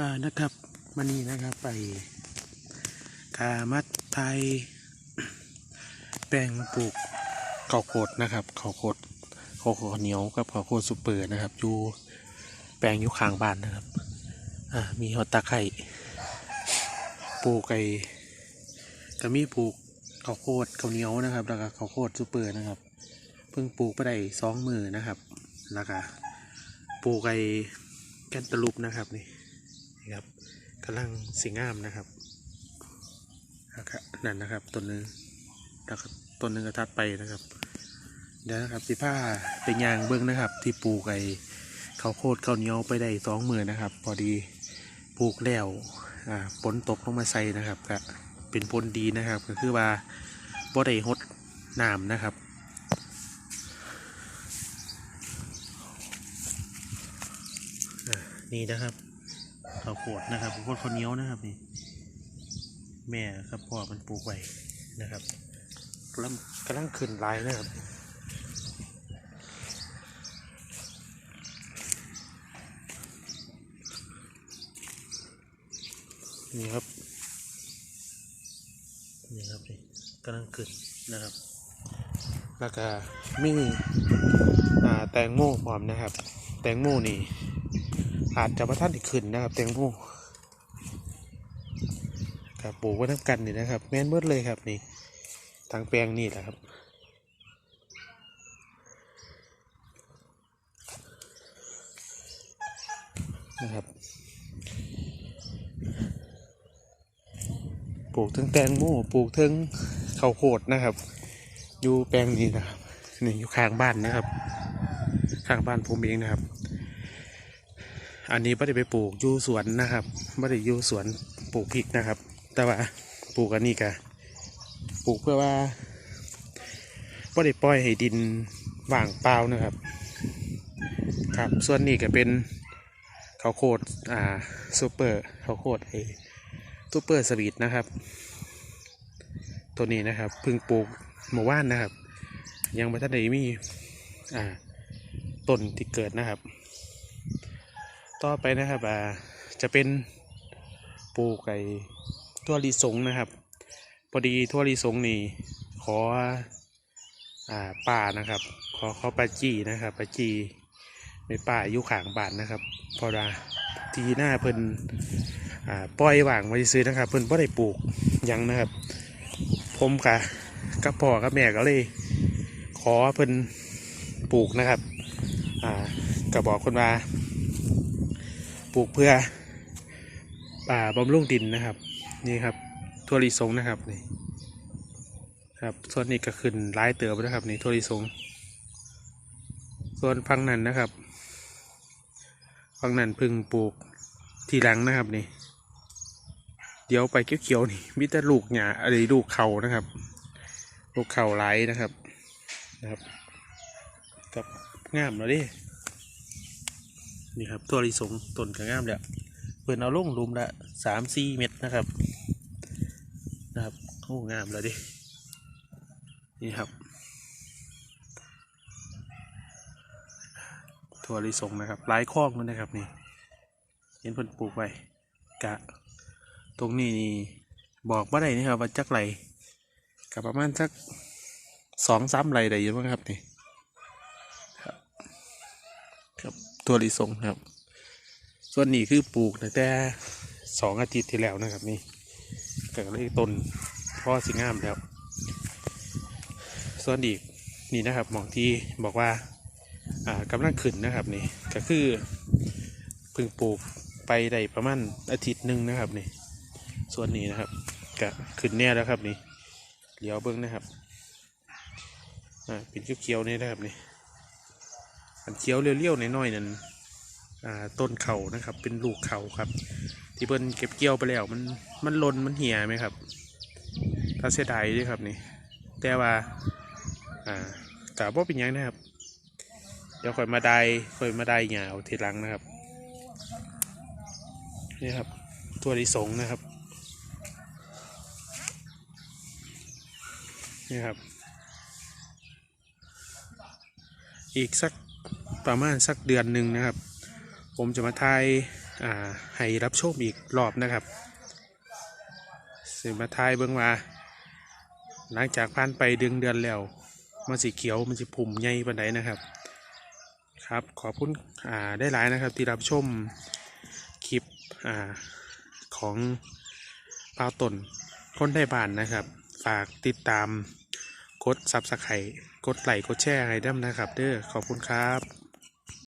อ่านะครับมันนี่นะครับไปกามัดไทยแปลงปลูกข้าวโพดนะครับข้าวโพดข้าวโพดเหนียวกับข้าวโพดซูเปอร์นะครับอยู่แปลงอยู่ข้างบ้านนะครับอ่ามีฮอตตาไข่ปลูกไก่ก็มีปลูกข้าวโพดข้าวเหนียวนะครับ แล้วก็ข้าวโพดซูเปอร์นะครับ เพิ่งปลูกไปได้สองมือนะครับแล้วก็ปลูกไก่แกนตะลุปนะครับนี่ ครับกำลังสีงามนะครับนะครับนั่นนะครับต้นหนึงแล้วต้นหนึงกระทัดไปนะครับ เดี๋ยวนะครับสิผ้าเป็นยางเบื้องนะครับ ที่ปลูกไอ้ข้าวโพดข้าวเหนียวไปได้สองมือนะครับ พอดีปลูกแล้วอ่าฝนตกลงมาใส่นะครับก็เป็นผลดีนะครับ ก็คือว่าบ่ได้หดน้ำนะครับอ่านี่นะครับ ข้าวโพดนะครับข้าวโพดข้าวเหนียวนะครับนี่แม่ครับพ่อมันปลูกไว้นะครับกำลังกำลังขึ้นลายนะครับนี่ครับนี่ครับนี่กำลังขึ้นนะครับ แล้วก็มีอ่าแตงโมพร้อมนะครับ แตงโมนี่ อาจจะมาท่านอีกขึ้นนะครับแตงโมครับปลูกไว้ทั้งกันนี่นะครับ แม่นเบิดเลยครับนี่ทางแปลงนี่แหละครับนะครับปลูกทั้งแตงโมปลูกทั้งข้าวโพดนะครับ อยู่แปลงนี้นะครับนี่อยู่ข้างบ้านนะครับ ข้างบ้านผมเองนะครับ อันนี้ไม่ได้ไปปลูกอยู่สวนนะครับไม่ได้อยู่สวนปลูกพริกนะครับ แต่ว่าปลูกอันนี้กะปลูกเพื่อว่าไม่ได้ปล่อยให้ดินว่างเปล่านะครับ ครับ ส่วนนี้ก็เป็นข้าวโพดอ่าซูเปอร์ข้าวโพดไอซูเปอร์สวีทนะครับ ตัวนี้นะครับเพิ่งปลูกเมื่อวานนะครับ ยังไม่ทันได้มีอ่าต้นที่เกิดนะครับ ต่อไปนะครับอ่าจะเป็นปลูกไก่ทั่วลิสงนะครับ พอดีทั่วลิสงนี่ขออ่าป่านะครับ ขอขอปลาจีนะครับปลาจีในป่าอยู่ขางบานนะครับ พอดาทีหน้าเพิ่นอ่าปล่อยว่างไว้ซื้อนะครับ เพิ่นไ่ได้ปลูกยังนะครับ ผมกะกับพ่อกับแม่ก็เลย ขอเพิ่นปลูกนะครับ อ่าก็บอกคนว่า ปลูกเพื่อป่าบำรุงดินนะครับ นี่ครับทั่วลิสงนะครับนี่ครับส่วนนี้ก็ขึ้นร้ายเติบนะครับนี่ทั่วลิสง ส่วนพังนั้นนะครับพังนั้นพึ่งปลูกทีหลังนะครับนี่ เดี๋ยวไปเขียวๆนี่มิต่ลูกหญ้าอะไรลูกเขานะครับ ลูกเข่าไหลายนะครับนะครับกับงามแล้วดิ นี่ครับตัวลิสงต้นกระงามแล้วเปิดเอาลงหลุมละสามสี่เม็ดนะครับนะครับโอ้งามแล้วดินี่ครับถั่วลิสงนะครับหลายคอกมันนะครับนี่เห็นเพิ่นปลูกไว้กะ ตรงนี้นี่บอกว่าได้นี่ครับว่าจักไรกับประมาณสักสองสามไรได้อยังบ้างครับนี่ครับ ครับ ตัวลิสงครับ ส่วนนี้คือปลูกตั้งแต่สองอาทิตย์ที่แล้วนะครับนี่ก็เลยต้นพ่อสิงามแล้ว ส่วนอีกนี่นะครับมองที่บอกว่าอ่ากำลังขึ้นนะครับนี่ก็คือเพิ่งปลูกไปได้ประมาณอาทิตย์หนึ่งนะครับนี่ส่วนนี้นะครับก็ขึ้นแน่แล้วครับนี่เลี้ยวเบิ้งนะครับอ่าเป็นเขียวๆนี่นะครับนี่ อันเขียวเลี้ยวๆน้อยๆนั่นต้นเขานะครับ เป็นลูกเขาครับ ที่เพิ่นเก็บเกี่ยวไปแล้วมันมันลนมันเหี่ยไหมครับถ้าเสียดายด้วยครับนี่แต่ว่าอ่ากาบ่เป็นยังนะครับ เดี๋ยวค่อยมาได้ค่อยมาได้หยาวทีหลังนะครับนี่ครับ ตัวลิสงนะครับนี่ครับ อีกสัก ประมาณสักเดือนหนึ่งนะครับ ผมจะมาทายาให้รับชมอีกรอบนะครับสิมาทายเบิ่งว่าหลังจากผ่านไปเดือนเดือนแล้ว มันสีเขียวมันจะผุ่มใหญ่ปานใดนะครับ ครับขอบคุณได้หลายนะครับ ที่รับชมคลิปอของปาวตนคนได้บ้านนะครับ ฝากติดตามกดซับสไครต์กดไลค์กดแชร์ให้ด้วยนะครับ เด้อขอบคุณครับ